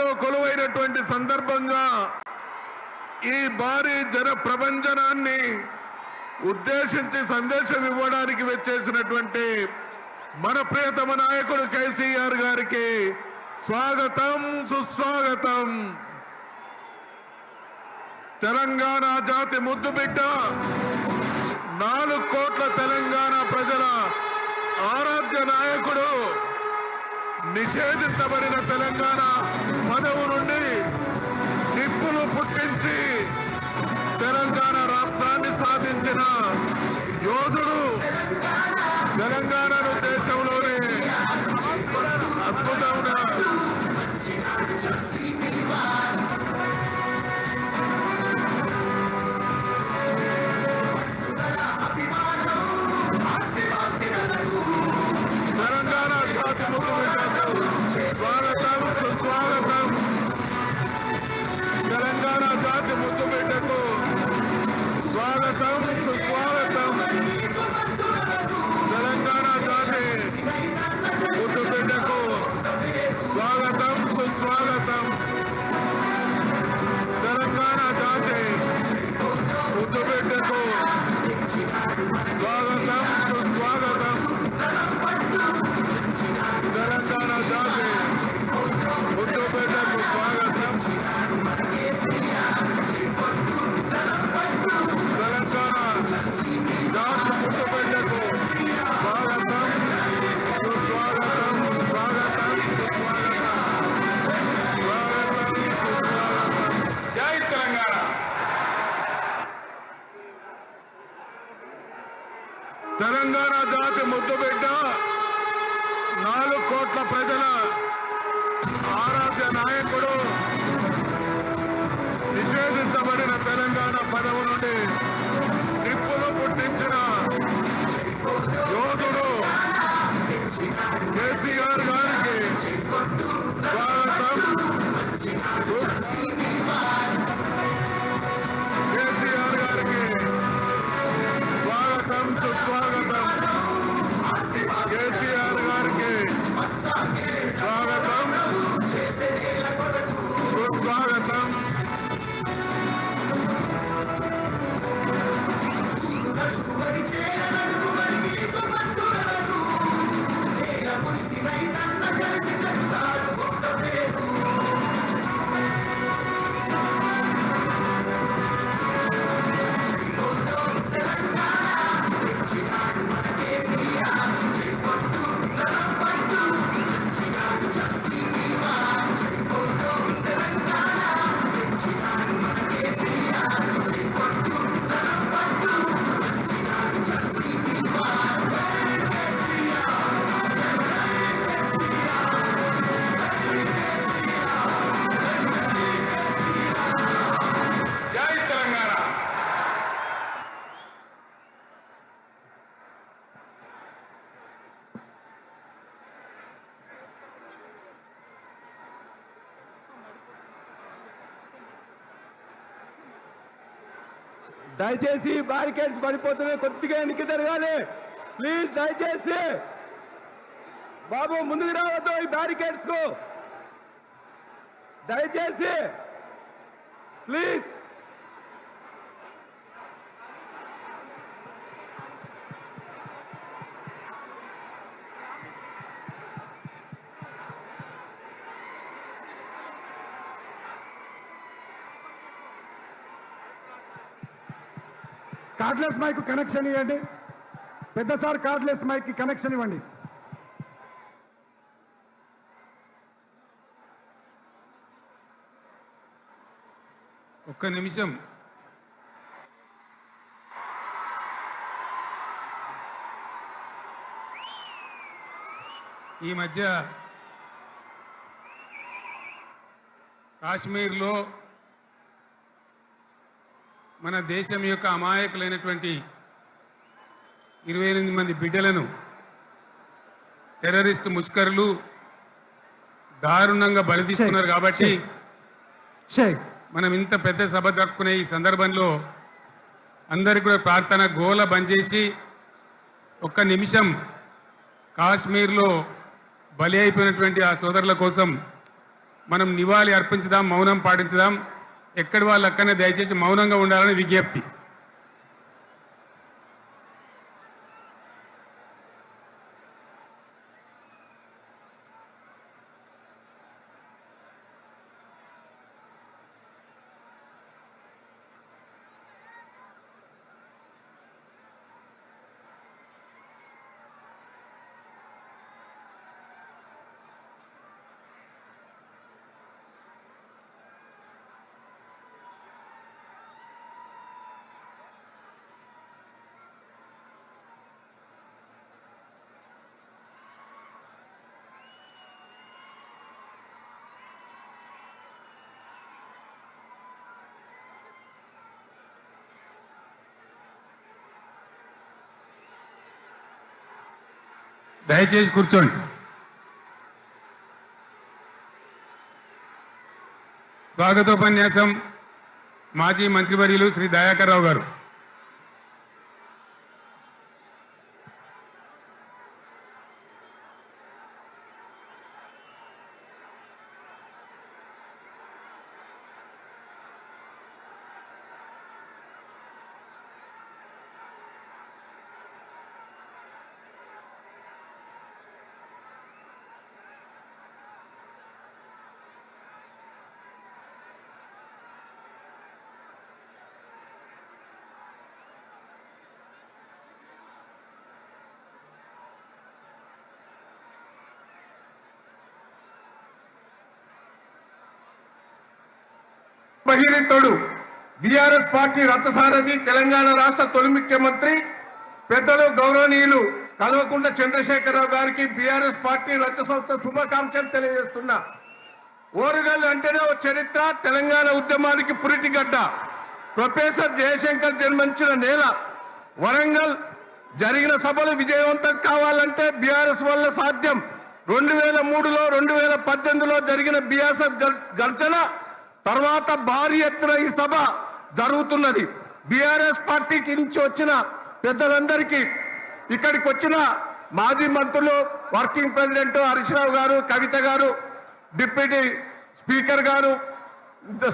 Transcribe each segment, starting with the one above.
గుండెల్లో కొలువైనటువంటి సందర్భంగా ఈ భారీ జన ప్రభంజనాన్ని ఉద్దేశించి సందేశం ఇవ్వడానికి వచ్చేసినటువంటి మన ప్రియతమ నాయకుడు కేసీఆర్ గారికి స్వాగతం సుస్వాగతం. తెలంగాణ జాతి ముద్దు బిడ్డ నాలుగు కోట్ల తెలంగాణ ప్రజల ఆరాధ్య నాయకుడు నిషేధించబడిన తెలంగాణ పదవు నుండి నిప్పులు పుట్టించి తెలంగాణ తెలంగాణ జాతి ముద్దు బిడ్డ. నాలుగు కోట్ల ప్రజల ఆరాధ్య నాయకుడు నిషేధించబడిన తెలంగాణ పదవు నుండి దయచేసి బ్యారికేడ్స్ పడిపోతున్నాయి కొద్దిగా ఎన్నిక జరగాలి. ప్లీజ్ దయచేసి బాబు ముందుకు రావద్దు ఈ బ్యారికేడ్స్కు. దయచేసి ప్లీజ్ కార్డ్లెస్ మైక్ కనెక్షన్ ఇవ్వండి పెద్ద సార్ కార్డ్లెస్ మైక్ కనెక్షన్ ఇవ్వండి. ఒక్క నిమిషం. ఈ మధ్య కాశ్మీర్లో మన దేశం యొక్క అమాయకులైనటువంటి ఇరవై ఎనిమిది మంది బిడ్డలను టెర్రరిస్ట్ ముష్కరులు దారుణంగా బలి తీసుకున్నారు కాబట్టి మనం ఇంత పెద్ద సభ జరుపుకునే ఈ సందర్భంలో అందరికి కూడా ప్రార్థన గోల బంద్ చేసి ఒక్క నిమిషం కాశ్మీర్లో బలి అయిపోయినటువంటి ఆ సోదరుల కోసం మనం నివాళి అర్పించుదాం మౌనం పాటించుదాం. ఎక్కడి వాళ్ళు అక్కడనే దయచేసి మౌనంగా ఉండాలని విజ్ఞప్తి. దయచేసి కూర్చోండి. స్వాగతోపన్యాసం మాజీ మంత్రివర్యులు శ్రీ దయాకర్ రావు గారు. బహిరితుడు బీఆర్ఎస్ పార్టీ రథసారథి తెలంగాణ రాష్ట్ర తొలి ముఖ్యమంత్రి పెద్దలు గౌరవనీయులు కల్వకుంట్ల చంద్రశేఖరరావు గారికి బీఆర్ఎస్ పార్టీ రథ సంస్థ శుభాకాంక్షలు తెలియజేస్తున్నా. ఓరుగల్లు అంటేనే ఓ చరిత్ర తెలంగాణ ఉద్యమానికి పురిటిగడ్డ. ప్రొఫెసర్ జయశంకర్ జన్మించిన నేల వరంగల్. జరిగిన సభలు విజయవంతం కావాలంటే బీఆర్ఎస్ వల్ల సాధ్యం. రెండు వేల మూడులో రెండు వేల పద్దెనిమిదిలో జరిగిన బీఆర్ఎస్ గర్జన తర్వాత భారీ ఎత్తున ఈ సభ జరుగుతున్నది. బీఆర్ఎస్ పార్టీకి నుంచి వచ్చిన పెద్దలందరికీ ఇక్కడికి వచ్చిన మాజీ మంత్రులు వర్కింగ్ ప్రెసిడెంట్ హరీష్ రావు గారు కవిత గారు డిప్యూటీ స్పీకర్ గారు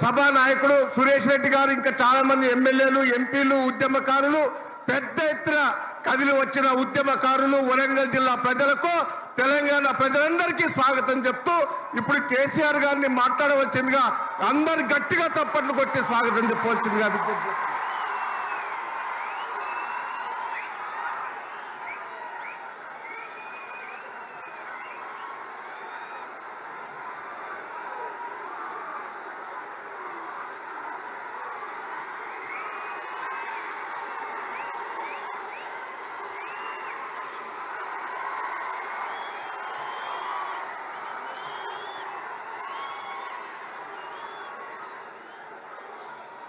సభా నాయకుడు సురేష్ రెడ్డి గారు ఇంకా చాలా మంది ఎమ్మెల్యేలు ఎంపీలు ఉద్యమకారులు పెద్ద ఎత్తున కదిలి వచ్చిన ఉద్యమకారులు వరంగల్ జిల్లా ప్రజలకు తెలంగాణ ప్రజలందరికీ స్వాగతం చెప్తూ ఇప్పుడు కేసీఆర్ గారిని మాట్లాడవచ్చిందిగా అందరు గట్టిగా చప్పట్లు కొట్టి స్వాగతం చెప్పవలసిందిగా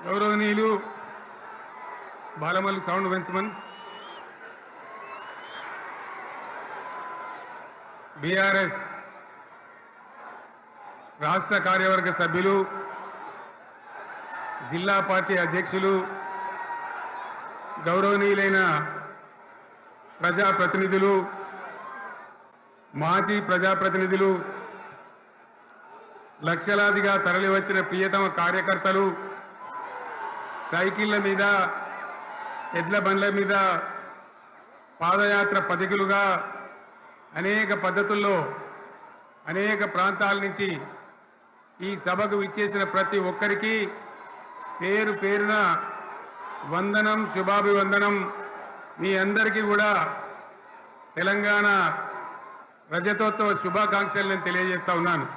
గౌరవనీయులు బాలమల్లి సౌండ్ పెంచమని బీఆర్ఎస్ రాష్ట్ర కార్యవర్గ సభ్యులు జిల్లా పార్టీ అధ్యక్షులు గౌరవనీయులైన ప్రజాప్రతినిధులు మాజీ ప్రజాప్రతినిధులు లక్షలాదిగా తరలివచ్చిన ప్రియతమ కార్యకర్తలు సైకిళ్ళ మీద ఎడ్ల బండ్ల మీద పాదయాత్ర పథికులుగా అనేక పద్ధతుల్లో అనేక ప్రాంతాల నుంచి ఈ సభకు విచ్చేసిన ప్రతి ఒక్కరికి పేరు పేరున వందనం శుభాభివందనం. మీ అందరికీ కూడా తెలంగాణ రజతోత్సవ శుభాకాంక్షలు నేను తెలియజేస్తా ఉన్నాను.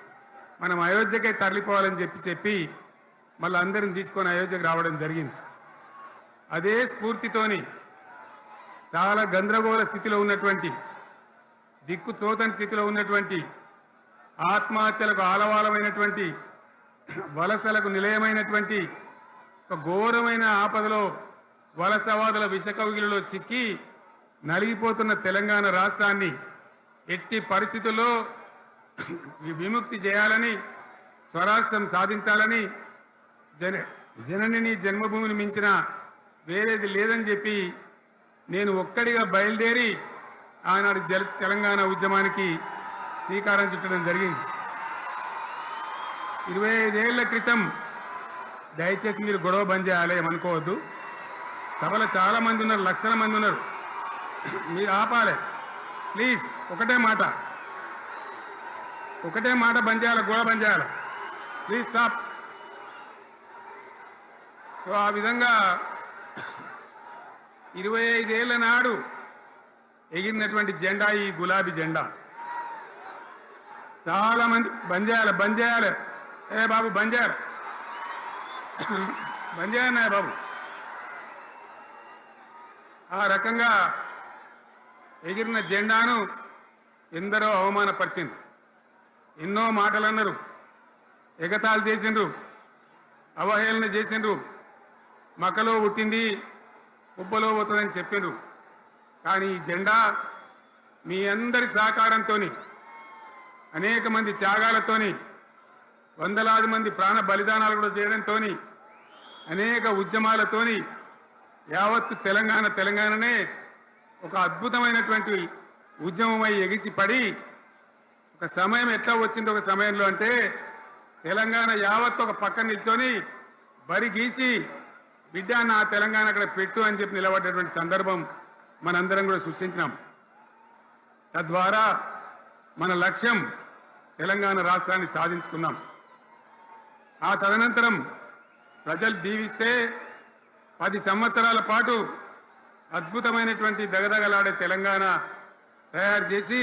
మనం అయోధ్యకే తరలిపోవాలని చెప్పి చెప్పి మళ్ళీ అందరిని తీసుకొని అయోధ్యకు రావడం జరిగింది. అదే స్ఫూర్తితోని చాలా గందరగోళ స్థితిలో ఉన్నటువంటి దిక్కు తోతని స్థితిలో ఉన్నటువంటి ఆత్మహత్యలకు ఆలవాలమైనటువంటి వలసలకు నిలయమైనటువంటి ఒక ఘోరమైన ఆపదలో వలసవాదుల విషకవిగిలిలో చిక్కి నలిగిపోతున్న తెలంగాణ రాష్ట్రాన్ని ఎట్టి పరిస్థితుల్లో విముక్తి చేయాలని స్వరాష్ట్రం సాధించాలని జన జననిని జన్మభూమిని మించిన వేరేది లేదని చెప్పి నేను ఒక్కడిగా బయలుదేరి ఆనాడు జల తెలంగాణ ఉద్యమానికి శ్రీకారం చుట్టడం జరిగింది. ఇరవై ఐదేళ్ళ క్రితం దయచేసి మీరు గొడవ బంద్ చేయాలి ఏమనుకోవద్దు సభలో చాలామంది ఉన్నారు లక్షల మంది ఉన్నారు. మీరు ఆపాలి. ప్లీజ్ ఒకటే మాట. ఒకటే మాట బంద్ చేయాలి గొడవ బంద్ చేయాలి. ప్లీజ్ స్టాప్ సో ఆ విధంగా ఇరవై ఐదేళ్ళ నాడు ఎగిరినటువంటి జెండా ఈ గులాబీ జెండా. చాలా మంది బంద్ చేయాలి బంద్ చేయాలి. ఏ బాబు బంద్ చేయాలి. బంద్ చేయాలన్నా బాబు. ఆ రకంగా ఎగిరిన జెండాను ఎందరో అవమానపరిచింది ఎన్నో మాటలు అన్నారు ఎగతాలు చేసిండ్రు. అవహేళన చేసిండ్రు. మకలో పుట్టింది ఉబ్బలో పోతుందని చెప్పిండ్రు. కానీ ఈ జెండా మీ అందరి సహకారంతో అనేక మంది త్యాగాలతోని వందలాది మంది ప్రాణ బలిదానాలు కూడా చేయడంతో అనేక ఉద్యమాలతోని యావత్తు తెలంగాణ తెలంగాణనే ఒక అద్భుతమైనటువంటి ఉద్యమమై ఎగిసి పడి ఒక సమయం ఎట్లా వచ్చింది ఒక సమయంలో అంటే తెలంగాణ యావత్తు ఒక పక్కన నిల్చొని బరి గీసి బిడ్డ నా తెలంగాణ అక్కడ పెట్టు అని చెప్పి నిలబడ్డటువంటి సందర్భం మనందరం కూడా సృష్టించినాం. తద్వారా మన లక్ష్యం తెలంగాణ రాష్ట్రాన్ని సాధించుకున్నాం. ఆ తదనంతరం ప్రజలు దీవిస్తే పది సంవత్సరాల పాటు అద్భుతమైనటువంటి దగదగలాడే తెలంగాణ తయారు చేసి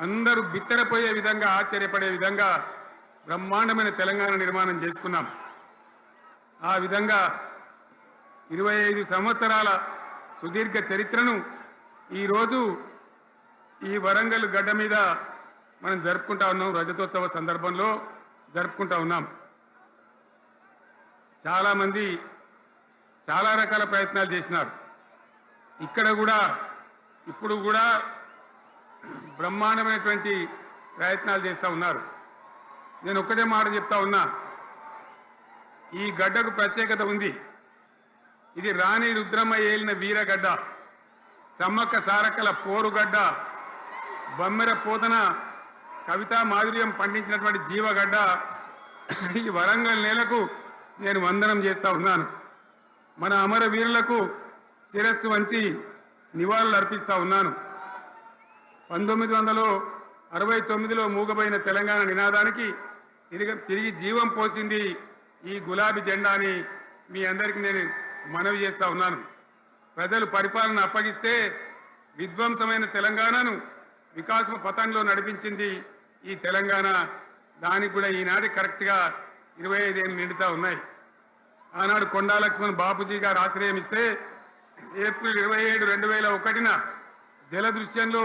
అందరూ బిత్తరపోయే విధంగా ఆశ్చర్యపడే విధంగా బ్రహ్మాండమైన తెలంగాణ నిర్మాణం చేసుకున్నాం. ఆ విధంగా ఇరవై ఐదు సంవత్సరాల సుదీర్ఘ చరిత్రను ఈరోజు ఈ వరంగల్ గడ్డ మీద మనం జరుపుకుంటా ఉన్నాం. రజతోత్సవ సందర్భంలో జరుపుకుంటా ఉన్నాం. చాలామంది చాలా రకాల ప్రయత్నాలు చేసినారు. ఇక్కడ కూడా ఇప్పుడు కూడా బ్రహ్మాండమైనటువంటి ప్రయత్నాలు చేస్తూ ఉన్నారు. నేను ఒక్కటే మాట చెప్తా ఉన్నా ఈ గడ్డకు ప్రత్యేకత ఉంది. ఇది రాణి రుద్రమ్మ ఏలిన వీరగడ్డ సమ్మక్క సారక్కల పోరుగడ్డ బమ్మెర పోతన కవితా మాధుర్యం పండించినటువంటి జీవగడ్డ ఈ వరంగల్ నేలకు నేను వందనం చేస్తూ ఉన్నాను. మన అమర వీరులకు శిరస్సు వంచి నివాళులు అర్పిస్తూ ఉన్నాను. పంతొమ్మిది వందల అరవై తొమ్మిదిలో మూగబోయిన తెలంగాణ నినాదానికి తిరిగి తిరిగి జీవం పోసింది ఈ గులాబీ జెండా అని మీ అందరికీ నేను మనవి చేస్తా ఉన్నాను. ప్రజలు పరిపాలన అప్పగిస్తే విధ్వంసమైన తెలంగాణను వికాసం పథంలో నడిపించింది ఈ తెలంగాణ. దానికి కూడా ఈనాటి కరెక్ట్గా ఇరవై ఐదేళ్ళు నిండుతా ఉన్నాయి. ఆనాడు కొండా లక్ష్మణ్ బాపూజీ గారు ఆశ్రయం ఇస్తే ఏప్రిల్ ఇరవై ఏడు రెండు వేల ఒకటిన జలదృశ్యంలో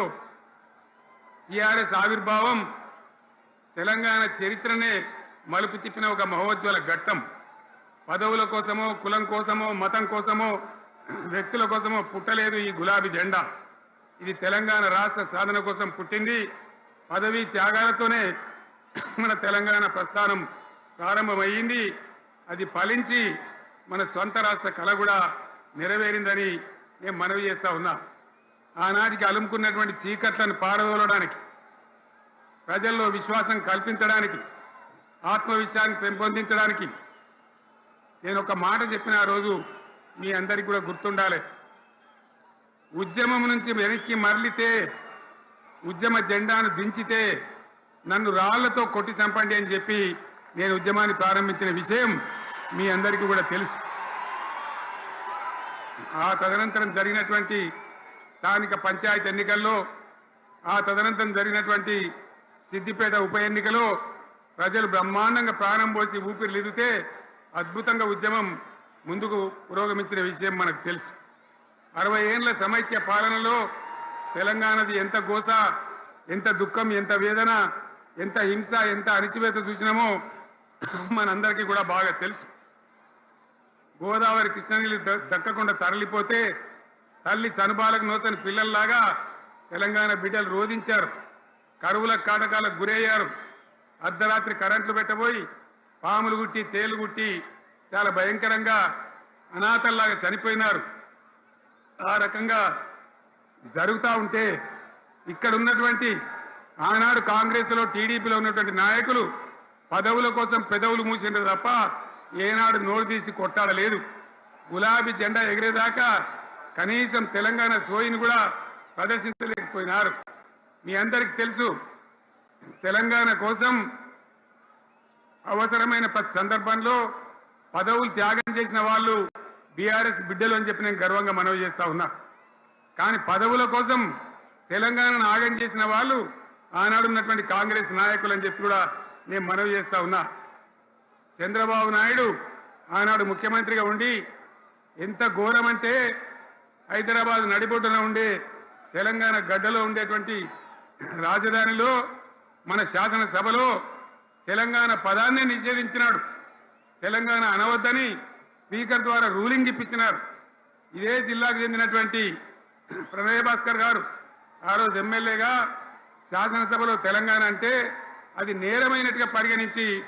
టిఆర్ఎస్ ఆవిర్భావం తెలంగాణ చరిత్రనే మలుపు తిప్పిన ఒక మహోజ్వల ఘట్టం. పదవుల కోసమో కులం కోసమో మతం కోసమో వ్యక్తుల కోసమో పుట్టలేదు ఈ గులాబీ జెండా. ఇది తెలంగాణ రాష్ట్ర సాధన కోసం పుట్టింది. పదవి త్యాగాలతోనే మన తెలంగాణ ప్రస్థానం ప్రారంభమయ్యింది. అది ఫలించి మన సొంత రాష్ట్ర కళ కూడా నెరవేరిందని నేను మనవి చేస్తా ఉన్నా. ఆనాటికి అలుముకున్నటువంటి చీకట్లను పారదోలడానికి ప్రజల్లో విశ్వాసం కల్పించడానికి ఆత్మవిశ్వాసాన్ని పెంపొందించడానికి నేను ఒక మాట చెప్పిన ఆ రోజు మీ అందరికీ కూడా గుర్తుండాలి. ఉద్యమం నుంచి వెనక్కి మరలితే ఉద్యమ జెండాను దించితే నన్ను రాళ్ళతో కొట్టి చంపండి అని చెప్పి నేను ఉద్యమాన్ని ప్రారంభించిన విషయం మీ అందరికీ కూడా తెలుసు. ఆ తదనంతరం జరిగినటువంటి స్థానిక పంచాయతీ ఎన్నికల్లో ఆ తదనంతరం జరిగినటువంటి సిద్దిపేట ఉప ఎన్నికలో ప్రజలు బ్రహ్మాండంగా ప్రాణం పోసి ఊపిరిలిదితే అద్భుతంగా ఉద్యమం ముందుకు పురోగమించిన విషయం మనకు తెలుసు. అరవై ఏండ్ల సమైక్య పాలనలో తెలంగాణది ఎంత గోస ఎంత దుఃఖం ఎంత వేదన ఎంత హింస ఎంత అణిచివేత చూసినామో మనందరికీ కూడా బాగా తెలుసు. గోదావరి కృష్ణనీళ్ళు ద- దక్కకుండా తరలిపోతే తల్లి సనుబాలకు నోచని పిల్లల్లాగా తెలంగాణ బిడ్డలు రోధించారు. కరువుల కాటకాలకు గురయ్యారు. అర్ధరాత్రి కరెంట్లు పెట్టబోయి పాములు గుట్టి తేలు గుట్టి చాలా భయంకరంగా అనాథల్లాగా చనిపోయినారు. ఆ రకంగా జరుగుతూ ఉంటే ఇక్కడ ఉన్నటువంటి ఆనాడు కాంగ్రెస్లో టీడీపీలో ఉన్నటువంటి నాయకులు పదవుల కోసం పెదవులు మూసిండ్రు తప్ప ఏనాడు నోరు తీసి కొట్టాడలేదు. గులాబీ జెండా ఎగిరేదాకా కనీసం తెలంగాణ సోయిని కూడా ప్రదర్శించలేకపోయినారు. మీ అందరికి తెలుసు తెలంగాణ కోసం అవసరమైన ప్రతి సందర్భంలో పదవులు త్యాగం చేసిన వాళ్ళు బీఆర్ఎస్ బిడ్డలు అని చెప్పి నేను గర్వంగా మనవి చేస్తా ఉన్నా. కానీ పదవుల కోసం తెలంగాణను ఆగం చేసిన వాళ్ళు ఆనాడు ఉన్నటువంటి కాంగ్రెస్ నాయకులు అని చెప్పి కూడా నేను మనవి చేస్తా ఉన్నా. చంద్రబాబు నాయుడు ఆనాడు ముఖ్యమంత్రిగా ఉండి ఎంత ఘోరమంటే హైదరాబాద్ నడిబొడ్డున ఉండే తెలంగాణ గడ్డలో ఉండేటువంటి రాజధానిలో మన శాసనసభలో తెలంగాణ పదాన్నే నిషేధించినాడు. తెలంగాణ అనవద్దని స్పీకర్ ద్వారా రూలింగ్ ఇప్పించినారు. ఇదే జిల్లాకు చెందినటువంటి ప్రణయ భాస్కర్ గారు. ఆ రోజు ఎమ్మెల్యేగా శాసనసభలో తెలంగాణ అంటే అది నేరమైనట్టుగా పరిగణించి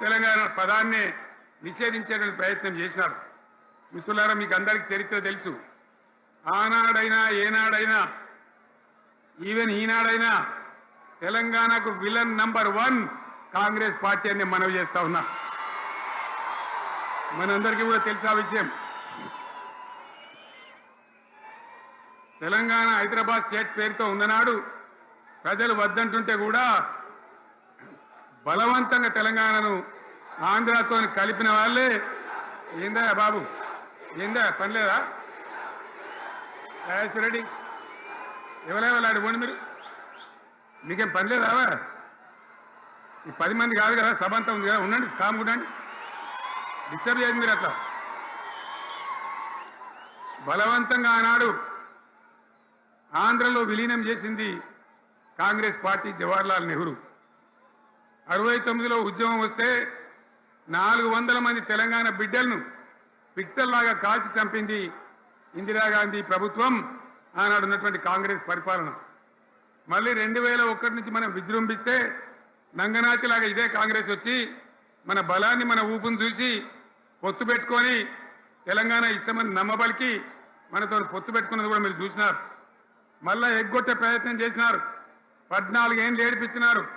తెలంగాణ పదాన్ని నిషేధించేటువంటి ప్రయత్నం చేసినారు. మిత్రులారా మీకు అందరికీ చరిత్ర తెలుసు. ఆనాడైనా ఏనాడైనా ఈవెన్ ఈనాడైనా తెలంగాణకు villain number one Congress party అని నేను మనవి చేస్తా ఉన్నా. మనందరికీ కూడా తెలుసు ఆ విషయం? తెలంగాణ హైదరాబాద్ స్టేట్ పేరుతో ఉన్ననాడు ప్రజలు వద్దంటుంటే కూడా బలవంతంగా తెలంగాణను ఆంధ్రతో కలిపిన వాళ్ళే. ఏందా బాబు? ఏందా? పనిలేదా లేదా రెడ్డి ఎవరెవరు పోండి మీరు. మీకేం పని లేదా? ఈ పది మంది కాదు కదా సభ అంతా ఉంది కదా. ఉండండి కామ్ ఉండండి. డిస్టర్బ్ చేయదు మీరు అట్లా. బలవంతంగా ఆనాడు ఆంధ్రలో విలీనం చేసింది కాంగ్రెస్ పార్టీ జవహర్లాల్ నెహ్రూ. అరవై తొమ్మిదిలో ఉద్యమం వస్తే నాలుగు వందల మంది తెలంగాణ బిడ్డలను పిట్టల్లాగా కాల్చి చంపింది ఇందిరాగాంధీ ప్రభుత్వం ఆనాడు ఉన్నటువంటి కాంగ్రెస్ పరిపాలన. మళ్ళీ రెండు వేల ఒకటి నుంచి మనం విజృంభిస్తే నంగనాచిలాగా ఇదే కాంగ్రెస్ వచ్చి మన బలాన్ని మన ఊపును చూసి పొత్తు పెట్టుకొని తెలంగాణ ఇస్తామని నమ్మబలికి మనతో పొత్తు పెట్టుకున్నది కూడా మీరు చూసినారు. మళ్ళా ఎగ్గొట్టే ప్రయత్నం చేసినారు. పద్నాలుగేళ్ళు ఏడిపించినారు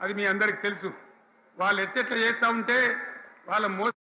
అది మీ అందరికి తెలుసు. వాళ్ళు ఎట్టెట్లా చేస్తూ ఉంటే వాళ్ళ మోస